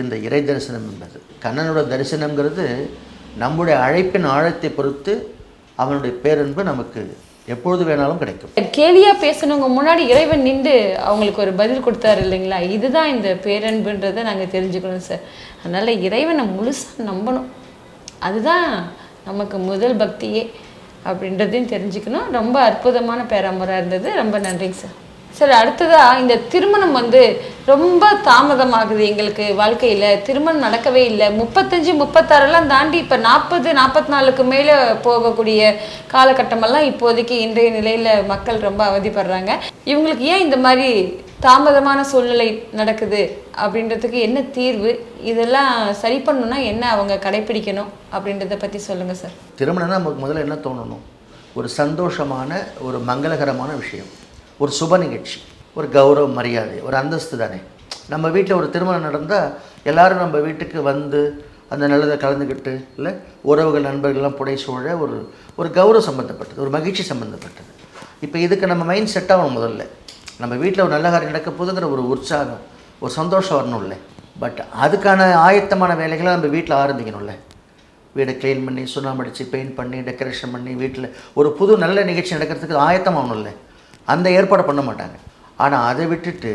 Speaker 2: இந்த இறை தரிசனம் என்பது. கண்ணனோட தரிசனங்கிறது நம்முடைய அழைப்பின் ஆழத்தை பொறுத்து அவனுடைய பேரன்பு நமக்கு எப்பொழுது வேணாலும் கிடைக்கும்.
Speaker 1: கேலியா பேசணுங்க முன்னாடி இறைவன் நின்று அவங்களுக்கு ஒரு பதில் கொடுத்தாரு இல்லைங்களா? இதுதான் இந்த பேரன்புன்றதை நாங்கள் தெரிஞ்சுக்கணும் சார். அதனால இறைவனை முழுசாக நம்பணும். அதுதான் நமக்கு முதல் பக்தியே அப்படின்றதையும் தெரிஞ்சுக்கணும். ரொம்ப அற்புதமான பேராமராக இருந்தது. ரொம்ப நன்றிங்க சார். சார் அடுத்ததா இந்த திருமணம் வந்து ரொம்ப தாமதமாகுது எங்களுக்கு வாழ்க்கையில. திருமணம் நடக்கவே இல்லை. முப்பத்தஞ்சு முப்பத்தாறுலாம் தாண்டி இப்போ நாற்பது நாற்பத்தி நாலுக்கு மேலே போகக்கூடிய காலகட்டமெல்லாம் இப்போதைக்கு இன்றைய நிலையில மக்கள் ரொம்ப அவதிப்படுறாங்க. இவங்களுக்கு ஏன் இந்த மாதிரி தாமதமான சூழ்நிலை நடக்குது அப்படின்றதுக்கு என்ன தீர்வு? இதெல்லாம் சரி பண்ணணும்னா என்ன அவங்க கடைப்பிடிக்கணும் அப்படின்றத பற்றி சொல்லுங்கள் சார்.
Speaker 2: திருமணம்னா நமக்கு முதல்ல என்ன தோணணும்? ஒரு சந்தோஷமான ஒரு மங்களகரமான விஷயம். ஒரு சுப நிகழ்ச்சி ஒரு கௌரவ மரியாதை ஒரு அந்தஸ்து தானே. நம்ம வீட்டில் ஒரு திருமணம் நடந்தால் எல்லோரும் நம்ம வீட்டுக்கு வந்து அந்த நல்லதை கலந்துக்கிட்டு இல்லை உறவுகள் நண்பர்கள்லாம் புடைசூழ ஒரு ஒரு கௌரவம் சம்மந்தப்பட்டது ஒரு மகிழ்ச்சி சம்மந்தப்பட்டது இப்போ இதுக்கு நம்ம மைண்ட் செட் ஆகும் முதல்ல. நம்ம வீட்டில் ஒரு நல்ல காரியம் நடக்க போதுங்கிற ஒரு உற்சாகம் ஒரு சந்தோஷம் வரணும்ல. பட் அதுக்கான ஆயத்தமான வேலைகளை நம்ம வீட்டில் ஆரம்பிக்கணும்ல. வீடை க்ளீன் பண்ணி சுண்ணாம்பு அடித்து பெயிண்ட் பண்ணி டெக்கரேஷன் பண்ணி வீட்டில் ஒரு புது நல்ல நிகழ்ச்சி நடக்கிறதுக்கு ஆயத்தமாகணும்ல. அந்த ஏற்பாடு பண்ண மாட்டாங்க. ஆனால் அதை விட்டுட்டு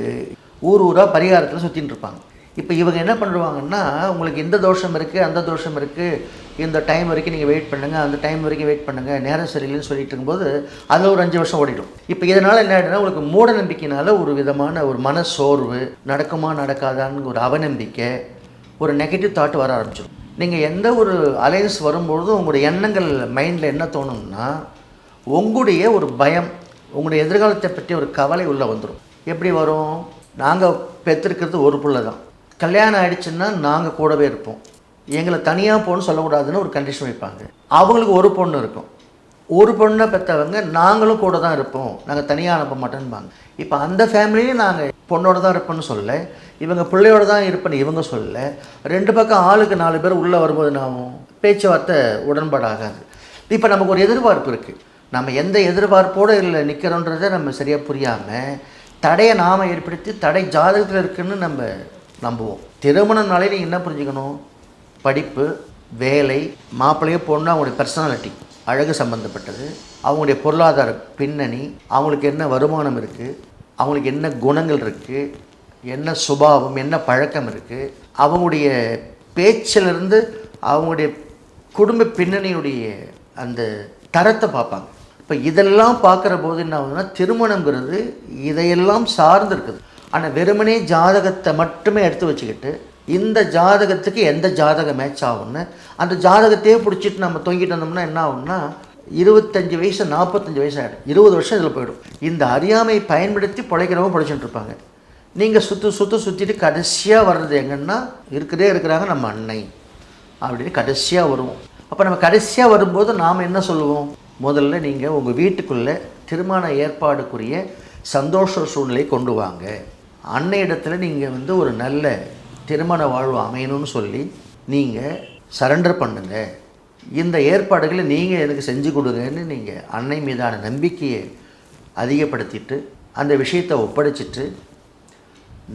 Speaker 2: ஊர் ஊராக பரிகாரத்தில் சுற்றின்னு இருப்பாங்க. இப்போ இவங்க என்ன பண்ணுவாங்கன்னா உங்களுக்கு இந்த தோஷம் இருக்குது அந்த தோஷம் இருக்குது இந்த டைம் வரைக்கும் நீங்கள் வெயிட் பண்ணுங்கள் அந்த டைம் வரைக்கும் வெயிட் பண்ணுங்கள் நேரம் சரியில்லைன்னு சொல்லிட்டு இருக்கும்போது அதில் ஒரு அஞ்சு வருஷம் ஓடிடும். இப்போ இதனால் என்ன ஆகிடும்னா உங்களுக்கு மூட நம்பிக்கையினால ஒரு விதமான ஒரு மன சோர்வு நடக்குமா நடக்காதான்னு ஒரு அவநம்பிக்கை ஒரு நெகட்டிவ் தாட் வர ஆரம்பிச்சிடும். நீங்கள் எந்த ஒரு அலையன்ஸ் வரும்பொழுதும் உங்களுடைய எண்ணங்கள் மைண்டில் என்ன தோணும்னா உங்களுடைய ஒரு பயம் உங்களுடைய எதிர்காலத்தை பற்றி ஒரு கவலை உள்ளே வந்துடும் எப்படி வரும்? நாங்கள் பெற்றிருக்கிறது ஒரு பிள்ளை தான். கல்யாணம் ஆகிடுச்சுன்னா நாங்கள் கூடவே இருப்போம். எங்களை தனியாக போகணும்னு சொல்லக்கூடாதுன்னு ஒரு கண்டிஷன் வைப்பாங்க. அவங்களுக்கு ஒரு பொண்ணு இருக்கும். ஒரு பொண்ணை பெற்றவங்க நாங்களும் கூட தான் இருப்போம். நாங்கள் தனியாக அனுப்ப மாட்டோம்பாங்க. இப்போ அந்த ஃபேமிலியும் நாங்கள் பொண்ணோட தான் இருப்போம்னு சொல்ல இவங்க பிள்ளையோட தான் இருப்பேன்னு இவங்க சொல்ல ரெண்டு பக்கம் ஆளுக்கு நாலு பேர் உள்ளே வரும்போது நாமும் பேச்சுவார்த்தை உடன்பாடாகாது. இப்போ நமக்கு ஒரு எதிர்பார்ப்பு இருக்குது நம்ம எந்த எதிர்பார்ப்போடு இல்லை நிற்கிறோன்றதை நம்ம சரியாக புரியாமல் தடையை நாம் ஏற்படுத்தி தடை ஜாதகத்தில் இருக்குன்னு நம்ம நம்புவோம். திருமணம்னாலே நீங்கள் என்ன புரிஞ்சுக்கணும்? படிப்பு வேலை மாப்பிள்ளையோ பொண்ணு அவங்களுடைய பர்சனாலிட்டி அழகு சம்மந்தப்பட்டது அவங்களுடைய பொருளாதார பின்னணி அவங்களுக்கு என்ன வருமானம் இருக்குது அவங்களுக்கு என்ன குணங்கள் இருக்குது என்ன சுபாவம் என்ன பழக்கம் இருக்குது அவங்களுடைய பேச்சிலிருந்து அவங்களுடைய குடும்ப பின்னணியுடைய அந்த தரத்தை பார்ப்பாங்க. இப்போ இதெல்லாம் பார்க்குற போது என்ன ஆகுதுன்னா திருமணங்கிறது இதையெல்லாம் சார்ந்து இருக்குது ஆனால் வெறுமனே ஜாதகத்தை மட்டுமே எடுத்து வச்சுக்கிட்டு இந்த ஜாதகத்துக்கு எந்த ஜாதகம் மேட்ச் ஆகும்னு அந்த ஜாதகத்தையே பிடிச்சிட்டு நம்ம தொங்கிட்டு வந்தோம்னா என்ன ஆகும்னா இருபத்தஞ்சு வயசு நாற்பத்தஞ்சு வயசு ஆகிடும் இருபது வருஷம் இதில் போயிடும். இந்த அறியாமையை பயன்படுத்தி பிழைக்கிறவங்க பிழைச்சிட்டு இருப்பாங்க. நீங்கள் சுற்று சுற்று சுற்றிட்டு கடைசியாக வர்றது எங்கன்னா இருக்கிறதே இருக்கிறாங்க நம்ம அன்னை. அப்படின்னு கடைசியாக வருவோம். அப்போ நம்ம கடைசியாக வரும்போது நாம் என்ன சொல்லுவோம்? முதல்ல நீங்கள் உங்கள் வீட்டுக்குள்ளே திருமண ஏற்பாடுக்குரிய சந்தோஷ சூழ்நிலை கொண்டு வாங்க. அன்னை இடத்துல நீங்கள் வந்து ஒரு நல்ல திருமண வாழ்வு அமையணும்னு சொல்லி நீங்கள் சரண்டர் பண்ணுங்க. இந்த ஏற்பாடுகளை நீங்கள் எனக்கு செஞ்சு கொடுங்கன்னு நீங்கள் அன்னை மீதான நம்பிக்கையை அதிகப்படுத்திட்டு அந்த விஷயத்தை ஒப்படைச்சிட்டு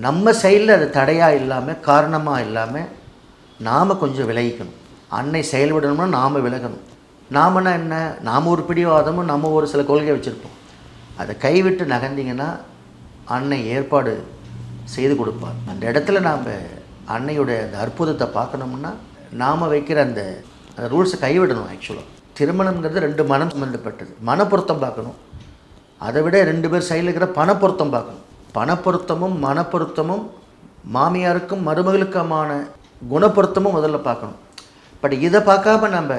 Speaker 2: நம்ம சைடில் அது தடையாக இல்லாமல் காரணமாக இல்லாமல் நாம் கொஞ்சம் விலகிக்கணும். அன்னை செயல்படணும்னா நாம் விலகணும். நாமனா என்ன? நாம் ஒரு பிடிவாதமும் நம்ம ஒரு சில கொள்கை வச்சுருப்போம். அதை கைவிட்டு நகர்ந்தீங்கன்னா அன்னை ஏற்பாடு செய்து கொடுப்பார். அந்த இடத்துல நாம் அன்னையுடைய அந்த அற்புதத்தை பார்க்கணும்னா நாம் வைக்கிற அந்த அந்த ரூல்ஸை கைவிடணும் ஆக்சுவலாக திருமணம்ங்கிறது ரெண்டு மனம் சம்மந்தப்பட்டது மனப்பொருத்தம் பார்க்கணும். அதை விட ரெண்டு பேர் சைடில் இருக்கிற பணப்பொருத்தம் பார்க்கணும். பணப்பொருத்தமும் மனப்பொருத்தமும் மாமியாருக்கும் மருமகளுக்குமான குணப்பொருத்தமும் முதல்ல பார்க்கணும். பட் இதை பார்க்காம நம்ம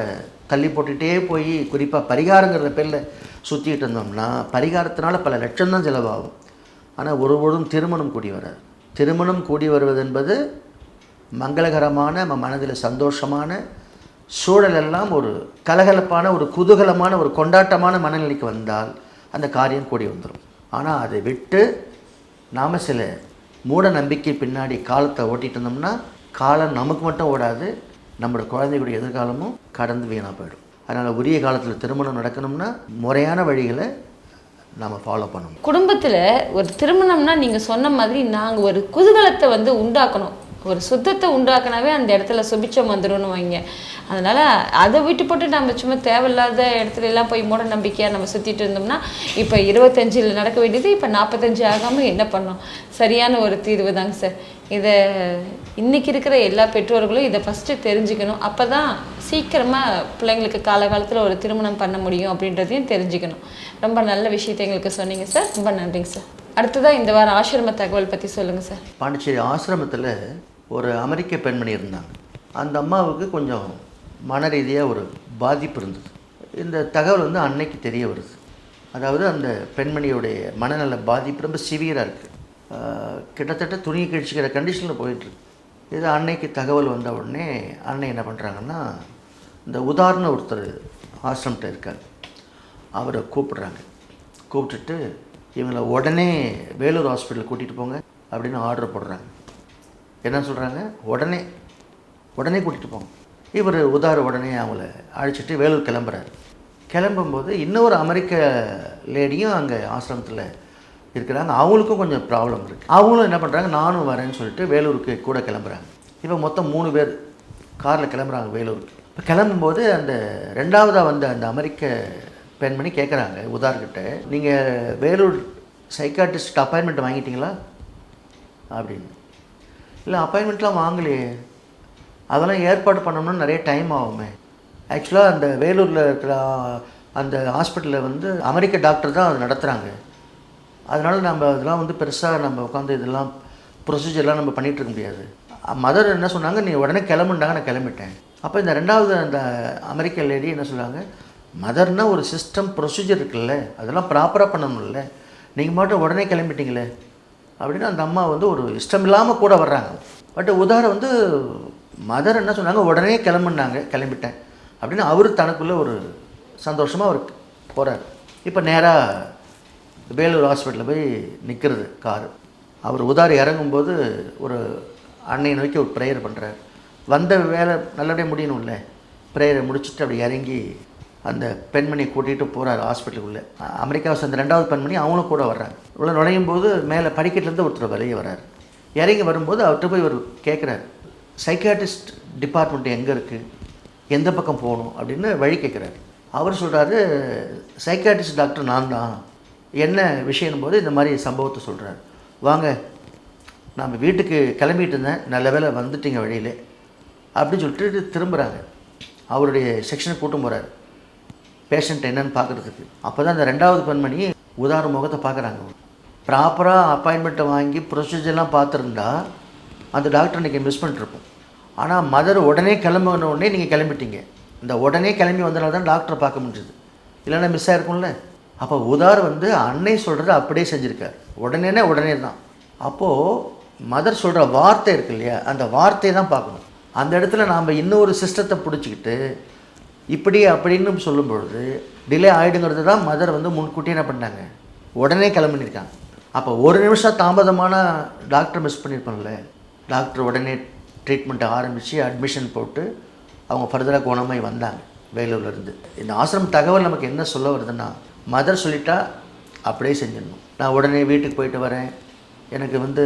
Speaker 2: தள்ளி போட்டுகிட்டே போய் குறிப்பாக பரிகாரங்கிற பேரில் சுற்றிட்டு இருந்தோம்னா பரிகாரத்தினால பல லட்சம் தான் செலவாகும். ஆனால் ஒருபொழுதும் திருமணம் கூடி வராது. திருமணம் கூடி வருவது என்பது மங்களகரமான நம்ம மனதில் சந்தோஷமான சூழலெல்லாம் ஒரு கலகலப்பான ஒரு குதூகலமான ஒரு கொண்டாட்டமான மனநிலைக்கு வந்தால் அந்த காரியம் கூடி வந்துடும் ஆனால் அதை விட்டு நாம் சில மூட நம்பிக்கை பின்னாடி காலத்தை ஓட்டிகிட்டு இருந்தோம்னா காலம் நமக்கு மட்டும் ஓடாது. நம்மளோட குழந்தைகளுடைய எதிர்காலமும் கடந்து வீணாக போயிடும். அதனால் உரிய காலத்தில் திருமணம் நடக்கணும்னா முறையான வழிகளை நாம் ஃபாலோ பண்ணணும்.
Speaker 1: குடும்பத்தில் ஒரு திருமணம்னா நீங்கள் சொன்ன மாதிரி நாங்கள் ஒரு குதூகலத்தை வந்து உண்டாக்கணும். ஒரு சுத்தத்தை உண்டாக்குனாவே அந்த இடத்துல சுபிச்சம் வந்துடும் வைங்க. அதனால் அதை விட்டு போட்டு நம்ம சும்மா தேவையில்லாத இடத்துல எல்லாம் போய் மூட நம்பிக்கையாக நம்ம சுற்றிட்டு இருந்தோம்னா இப்போ இருபத்தஞ்சில் நடக்க வேண்டியது இப்போ நாற்பத்தஞ்சு ஆகாமல் என்ன பண்ணோம் சரியான ஒரு தீர்வு தாங்க சார். இதை இன்னைக்கு இருக்கிற எல்லா பெற்றோர்களும் இதை ஃபஸ்ட்டு தெரிஞ்சுக்கணும். அப்போ தான் சீக்கிரமாக பிள்ளைங்களுக்கு காலகாலத்தில் ஒரு திருமணம் பண்ண முடியும் அப்படின்றதையும் தெரிஞ்சுக்கணும். ரொம்ப நல்ல விஷயத்தை எங்களுக்கு சொன்னீங்க சார். ரொம்ப நன்றிங்க சார். அடுத்ததாக இந்த வாரம் ஆசிரம தகவல் பற்றி சொல்லுங்கள் சார்.
Speaker 2: பாண்டிச்சேரி ஆசிரமத்தில் ஒரு அமெரிக்க பெண்மணி இருந்தாங்க. அந்த அம்மாவுக்கு கொஞ்சம் மன ரீதியாக ஒரு பாதிப்பு இருந்தது. இந்த தகவல் வந்து அன்னைக்கு தெரிய வருது. அதாவது அந்த பெண்மணியுடைய மனநல பாதிப்பு ரொம்ப சிவியராக இருக்குது கிட்டத்தட்ட துணியை கிழிச்சிக்கிற கண்டிஷனில் போயிட்டுருக்கு இது அன்னைக்கு தகவல் வந்த உடனே அன்னை என்ன பண்ணுறாங்கன்னா இந்த உதாரண ஒருத்தர் ஆசிரமத்தில் இருக்கார். அவரை கூப்பிட்றாங்க. கூப்பிட்டுட்டு இவங்களை உடனே வேலூர் ஹாஸ்பிட்டல் கூட்டிகிட்டு போங்க அப்படின்னு ஆர்டர் போடுறாங்க. என்ன சொல்கிறாங்க உடனே உடனே கூட்டிகிட்டு போங்க. இவர் உதார உடனே அவங்கள அழைச்சிட்டு வேலூர் கிளம்புறாரு. கிளம்பும்போது இன்னொரு அமெரிக்க லேடியும் அங்கே ஆசிரமத்தில் இருக்கிறாங்க. அவங்களுக்கும் கொஞ்சம் ப்ராப்ளம் இருக்குது அவங்களும் என்ன பண்ணுறாங்க நானும் வரேன்னு சொல்லிட்டு வேலூருக்கு கூட கிளம்புறாங்க. இப்போ மொத்தம் மூணு பேர் காரில் கிளம்புறாங்க வேலூருக்கு. இப்போ கிளம்பும்போது அந்த ரெண்டாவதாக வந்த அந்த அமெரிக்க பெண்மணி கேட்குறாங்க உதார்கிட்ட நீங்கள் வேலூர் சைக்காட்டிஸ்ட் அப்பாயின்மெண்ட் வாங்கிட்டீங்களா? அப்படின்னு. இல்லை அப்பாயின்மெண்ட்லாம் வாங்கலையே. அதெல்லாம் ஏற்பாடு பண்ணணும்னா நிறைய டைம் ஆகுமே. ஆக்சுவலாக அந்த வேலூரில் இருக்கிற அந்த ஹாஸ்பிட்டலில் வந்து அமெரிக்க டாக்டர் தான் அது நடத்துகிறாங்க அதனால் நம்ம அதெல்லாம் வந்து பெருசாக நம்ம உட்காந்து இதெல்லாம் ப்ரொசீஜர்லாம் நம்ம பண்ணிகிட்டு இருக்க முடியாது. மதர் என்ன சொன்னாங்க நீ உடனே கிளம்புண்டாங்க நான் கிளம்பிட்டேன். அப்போ இந்த ரெண்டாவது அந்த அமெரிக்க லேடி என்ன சொல்கிறாங்க மதர்னால் ஒரு சிஸ்டம் ப்ரொசீஜர் இருக்குல்ல அதெல்லாம் ப்ராப்பராக பண்ணணும்ல. நீங்கள் மட்டும் உடனே கிளம்பிட்டீங்களே. அப்படின்னு அந்த அம்மா வந்து ஒரு இஷ்டம் இல்லாமல் கூட வர்றாங்க. பட் உதாரணம் வந்து மதர் என்ன சொன்னாங்க? உடனே கிளம்புனாங்க. கிளம்பிட்டேன். அப்படின்னு அவர் தனக்குள்ளே ஒரு சந்தோஷமாக அவர் போகிறார் இப்போ நேராக வேலூர் ஹாஸ்பிட்டலில் போய் நிற்கிறது காரு. அவர் உதாரி இறங்கும்போது ஒரு அன்னையை நோக்கி ஒரு ப்ரேயர் பண்ணுறார் வந்த வேலை நல்லபடியாக முடியணும்ல. ப்ரேயரை முடிச்சுட்டு அப்படி இறங்கி அந்த பெண்மணியை கூட்டிகிட்டு போகிறார் ஹாஸ்பிட்டலுக்குள்ளே அமெரிக்காவை சேர்ந்த ரெண்டாவது பெண்மணி அவங்களும் கூட வர்றாங்க. உள்ள நுழையும் போது மேலே படிக்கட்டுலேருந்து ஒருத்தர் வெளியே வர்றார். இறங்கி வரும்போது அவர்கிட்ட போய் ஒரு கேட்குறாரு சைக்காட்டிஸ்ட் டிபார்ட்மெண்ட் எங்கே இருக்குது எந்த பக்கம் போகணும்? அப்படின்னு வழி கேட்குறாரு அவர் சொல்கிறாரு சைக்காட்டிஸ்ட் டாக்டர் நான் தான் என்ன விஷயம் போது இந்த மாதிரி சம்பவத்தை சொல்கிறார் வாங்க நம்ம வீட்டுக்கு கிளம்பிட்டு இருந்தேன். நல்ல வேளை வந்துட்டீங்க வழியிலே. அப்படின்னு சொல்லிட்டு திரும்புகிறாங்க அவருடைய செக்ஷனை கூட்டம் போகிறார் பேஷண்ட் என்னன்னு பார்க்குறதுக்கு. அப்போ தான் அந்த ரெண்டாவது பெண்மணி உதார முகத்தை பார்க்குறாங்க. ப்ராப்பராக அப்பாயின்மெண்ட்டை வாங்கி ப்ரொசீஜர்லாம் பார்த்துருந்தா அந்த டாக்டர் இன்றைக்கி மிஸ் பண்ணிட்டுருப்போம். ஆனால் மதர் உடனே கிளம்புன உடனே நீங்கள் கிளம்பிட்டீங்க. இந்த உடனே கிளம்பி வந்தனால தான் டாக்டரை பார்க்க முடிஞ்சுது. இல்லைன்னா மிஸ் ஆகிருக்கும்ல அப்போ உதார் வந்து அன்னை சொல்கிறத அப்படியே செஞ்சுருக்கார். உடனேனே உடனே தான். அப்போது மதர் சொல்கிற வார்த்தை இருக்கு இல்லையா? அந்த வார்த்தையை தான் பார்க்கணும். அந்த இடத்துல நாம் இன்னொரு சிஸ்டத்தை பிடிச்சிக்கிட்டு இப்படி அப்படின்னு சொல்லும் பொழுது டிலே ஆகிடுங்கிறது தான் மதர் வந்து முன்கூட்டியே என்ன பண்ணிட்டாங்க? உடனே கிளம்பினிருக்காங்க அப்போ ஒரு நிமிஷம் தாமதமான டாக்டர் மிஸ் பண்ணியிருப்பாங்கல்ல? டாக்டர் உடனே ட்ரீட்மெண்ட்டை ஆரம்பித்து அட்மிஷன் போட்டு அவங்க ஃபர்தராக குணமாய் வந்தாங்க வேலூர்லேருந்து இந்த ஆசிரமம் தகவல் நமக்கு என்ன சொல்ல வருதுன்னா மதர் சொல்லிட்டா அப்படியே செஞ்சிடணும். நான் உடனே வீட்டுக்கு போயிட்டு வரேன். எனக்கு வந்து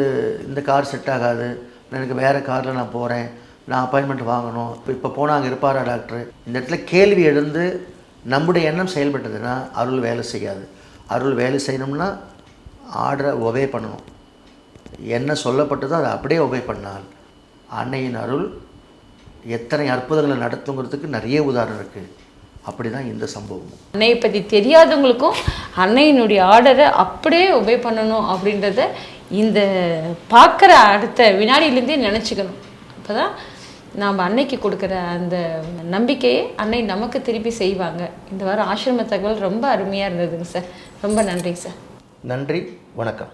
Speaker 2: இந்த கார் செட் ஆகாது. எனக்கு வேறு காரில் நான் போகிறேன் நான் அப்பாயின்மெண்ட் வாங்கணும். இப்போ இப்போ போனால் அங்கே இருப்பாரா டாக்டர் இந்த இடத்துல கேள்வி எழுந்து நம்முடைய எண்ணம் செயல்பட்டதுன்னா அருள் வேலை செய்யாது. அருள் வேலை செய்யணும்னா ஆர்டரை ஒபே பண்ணணும். என்ன சொல்லப்பட்டதோ அதை அப்படியே ஒபே பண்ணால் அன்னையின் அருள் எத்தனை அற்புதங்களை நடத்துங்கிறதுக்கு நிறைய உதாரணம் இருக்குது அப்படி தான் இந்த சம்பவம்
Speaker 1: அன்னையை பற்றி தெரியாதவங்களுக்கும் அன்னையினுடைய ஆர்டரை அப்படியே ஒபே பண்ணணும் அப்படின்றத இந்த பார்க்குற அடுத்த வினாடியிலேருந்தே நினச்சிக்கணும். அப்போ தான் நாம் அன்னைக்கு கொடுக்குற அந்த நம்பிக்கையை அன்னை நமக்கு திருப்பி செய்வாங்க. இந்த வாரம் ஆசிரம தகவல் ரொம்ப அருமையாக இருந்ததுங்க சார். ரொம்ப நன்றிங்க சார்.
Speaker 2: நன்றி வணக்கம்.